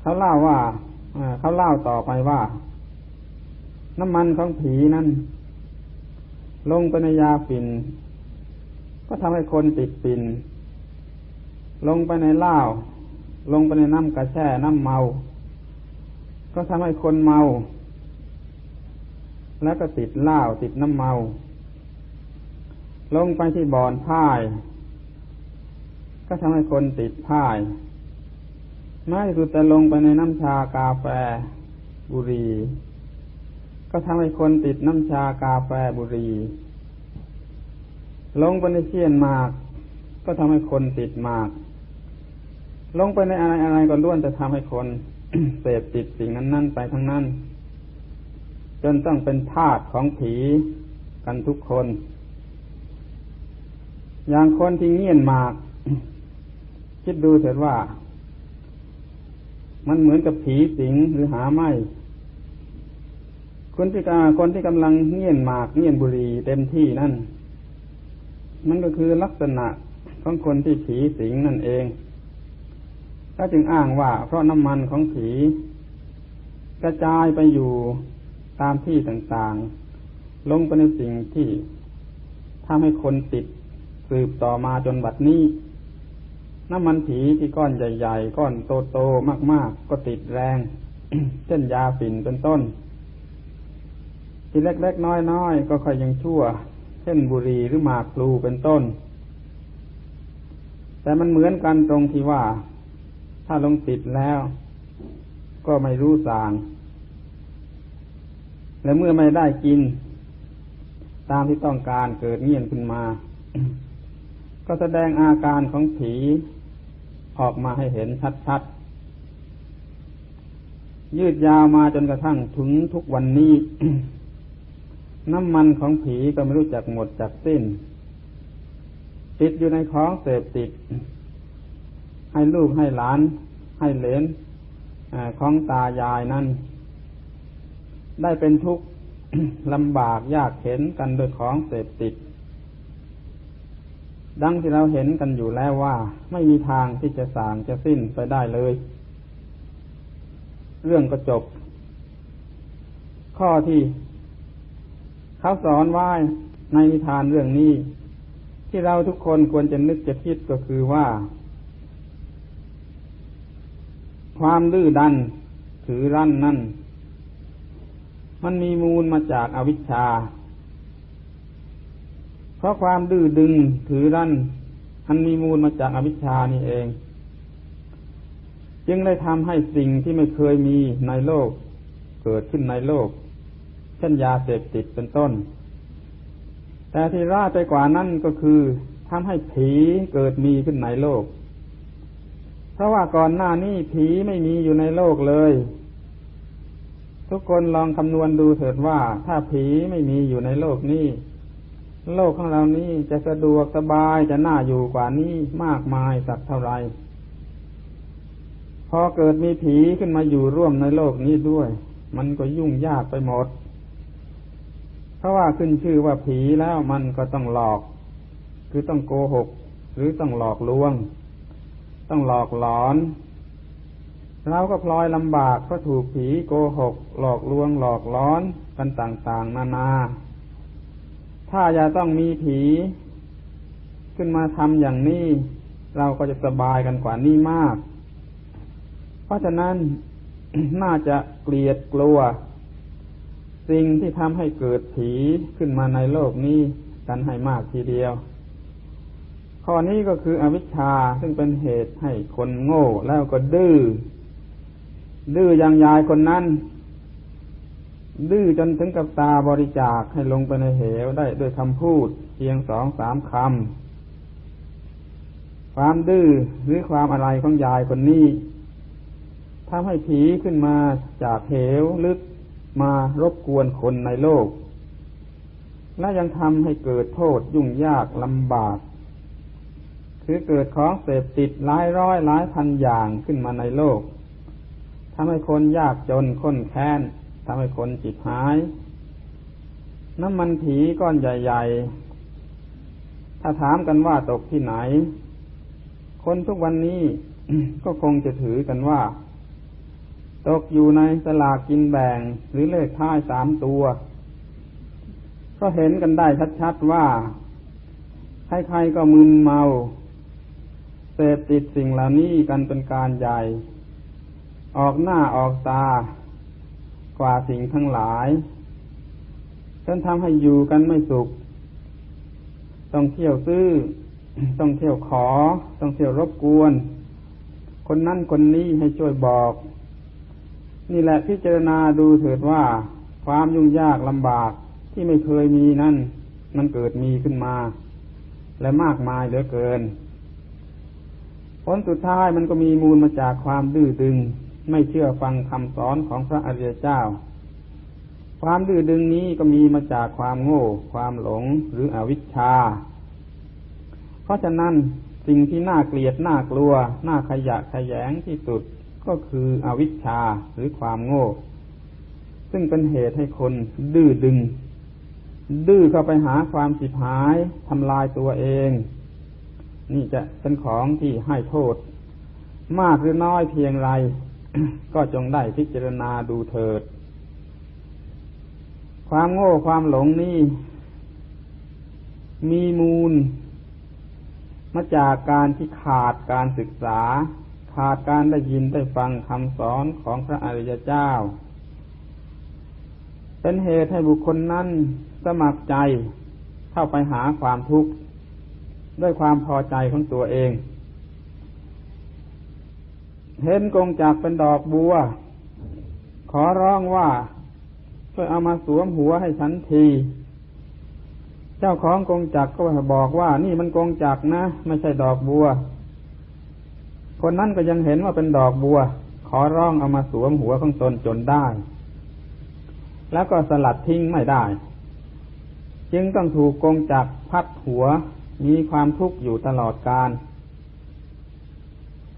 เขาเล่าว่าเขาเล่าต่อไปว่า น้ำมันของผีนั้น ลงไปในยาฝิ่น ก็ทำให้คนติดฝิ่น ลงไปในเหล้าลงไปในน้ำกระแช่น้ำเมา ก็ทำให้คนเมา แล้วก็ติดเหล้าติดน้ำเมา ลงไปที่บ่อนพ่าย ก็ทำให้คนติดพ่าย ไม่สุดแต่ลงไปในน้ำชากาแฟบุรี ก็ทำให้คนติดน้ำชากาแฟบุรี ลงไปในเชียนหมาก ก็ทำให้คนติดหมาก ลงไปในอะไรอะไรก็ล้วนจะทำให้คนเสพติดสิ่งนั้นนั่นไปทั้งนั้น จนต้องเป็นทาสของผีกันทุกคน อย่างคนที่เงียนหมาก คิดดูเถิดว่า มันเหมือนกับผีสิงหรือหาไม้คนที่กาคนที่กำลังเงียนหมากเงียนบุรีเต็มที่นั่น มันก็คือลักษณะของคนที่ผีสิงนั่นเอง ถ้าจึงอ้างว่าเพราะน้ำมันของผี กระจายไปอยู่ตามที่ต่างๆ ลงไปในสิ่งที่ทำให้คนติดสืบต่อมาจนบัดนี้ น้ำมันผีที่ก้อนใหญ่ ๆ ก้อนโตๆมาก ๆ ก็ติดแรง เช่นยาฝิ่นเป็นต้น ที่เล็กๆน้อยๆก็ค่อยยังชั่ว เช่นบุรีหรือหมากพลูเป็นต้น แต่มันเหมือนกันตรงที่ว่า ถ้าลงติดแล้ว ก็ไม่รู้สาง และเมื่อไม่ได้กิน ตามที่ต้องการเกิดเงียนขึ้นมา ก็แสดงอาการของผี ออกมาให้เห็นชัดๆ ยืดยาวมาจนกระทั่งถึงทุกวันนี้ น้ำมันของผีก็ไม่รู้จักหมดจากสิ้น ติดอยู่ในของเสพติด ให้ลูกให้หลาน ให้เหลนของตายายนั่น ได้เป็นทุกข์ลำบากยากเข็นกันโดยของเสพติด ดังที่เราเห็นกันอยู่แล้วว่า ไม่มีทางที่จะสางจะสิ้นไปได้เลย เรื่องก็จบ ข้อที่ เขาสอนไว้ในนิทานเรื่องนี้ ที่เราทุกคนควรจะนึกจะคิดก็คือว่า ความดื้อดันถือรั้นนั่น มันมีมูลมาจากอาวิชชา เพราะความดื้อดึงถือรั้นอันมีมูลมาจากอวิชชานี่เอง จึงได้ทำให้สิ่งที่ไม่เคยมีในโลก เกิดขึ้นในโลก เช่นยาเสพติดเป็นต้น แต่ที่ร้ายไปกว่านั้นก็คือทำให้ผีเกิดมีขึ้นในโลก เพราะว่าก่อนหน้านี้ผีไม่มีอยู่ในโลกเลย ทุกคนลองคำนวณดูเถิดว่าถ้าผีไม่มีอยู่ในโลกนี้ โลกของเรานี้จะสะดวกสบายจะน่าอยู่กว่านี้มากมายสักเท่าไรพอเกิดมีผีขึ้นมาอยู่ร่วมในโลกนี้ด้วย มันก็ยุ่งยากไปหมด เพราะว่าขึ้นชื่อว่าผีแล้วมันก็ต้องหลอก คือต้องโกหก หรือต้องหลอกลวง ต้องหลอกหลอนเราก็พลอยลำบากเพราะถูกผีโกหก หลอกลวงหลอกล้อนกันต่างๆ นานา ถ้าจะต้องมีผี ขึ้นมาทำอย่างนี้ เราก็จะสบายกันกว่านี้มาก เพราะฉะนั้นน่าจะเกลียดกลัว สิ่งที่ทำให้เกิดผีขึ้นมาในโลกนี้กันให้มากทีเดียว ข้อนี้ก็คืออวิชชาซึ่งเป็นเหตุให้คนโง่แล้วก็ดื้อดื้ออย่างยายคนนั้น ดื้อจนถึงกับตาบริจาคให้ลงไปในเหวได้ด้วยคำพูดเพียงสองสามคำ ความดื้อหรือความอะไรของยายคนนี้ทำให้ผีขึ้นมาจากเหวลึกมารบกวนคนในโลก และยังทำให้เกิดโทษยุ่งยากลำบาก คือเกิดของเสพติดหลายร้อยหลายพันอย่างขึ้นมาในโลกทำให้คนยากจนค้นแค้น ทำให้คนจิตหาย น้ำมันผีก้อนใหญ่ ๆ ถ้าถามกันว่าตกที่ไหน คนทุกวันนี้ก็คงจะถือกันว่า ตกอยู่ในสลากกินแบ่งหรือเลขท้ายสามตัว ก็เห็นกันได้ชัดๆว่า ใครๆก็มึนเมาเสพติดสิ่งเหล่านี้กันเป็นการใหญ่ ออกหน้าออกตา กว่าสิ่งทั้งหลายจนทำให้อยู่กันไม่สุข ต้องเที่ยวซื้อ ต้องเที่ยวขอ ต้องเที่ยวรบกวน คนนั้นคนนี้ให้ช่วยบอก นี่แหละพิจารณาดูเถิดว่า ความยุ่งยากลำบากที่ไม่เคยมีนั่น มันเกิดมีขึ้นมา และมากมายเหลือเกิน ผลสุดท้ายมันก็มีมูลมาจากความดื้อดึง ไม่เชื่อฟังคำสอนของพระอริยเจ้า ความดื้อดึงนี้ก็มีมาจากความโง่ ความหลงหรืออวิชชา เพราะฉะนั้นสิ่งที่น่าเกลียดน่ากลัว น่าขยะขยงที่สุดก็คืออวิชชาหรือความโง่ ซึ่งเป็นเหตุให้คนดื้อดึง ดื้อเข้าไปหาความสิบหายทำลายตัวเอง นี่จะเป็นของที่ให้โทษ มากหรือน้อยเพียงไร ก็จงได้พิจารณาดูเถิด ความโง่ความหลงนี่มีมูล มาจากการที่ขาดการศึกษา ขาดการได้ยินได้ฟังคำสอนของพระอริยเจ้า เป็นเหตุให้บุคคลนั้นสมัครใจเข้าไปหาความทุกข์ ด้วยความพอใจของตัวเอง เห็นกงจากเป็นดอกบัว ขอร้องว่าช่วยเอามาสวมหัวให้ฉันที เจ้าของกงจักก็บอกว่า นี่มันกงจักนะ ไม่ใช่ดอกบัว คนนั้นก็ยังเห็นว่าเป็นดอกบัว ขอร้องเอามาสวมหัวของตนจนได้ แล้วก็สลัดทิ้งไม่ได้ จึงต้องถูกกงจักพัดหัวมีความทุกข์อยู่ตลอดกาล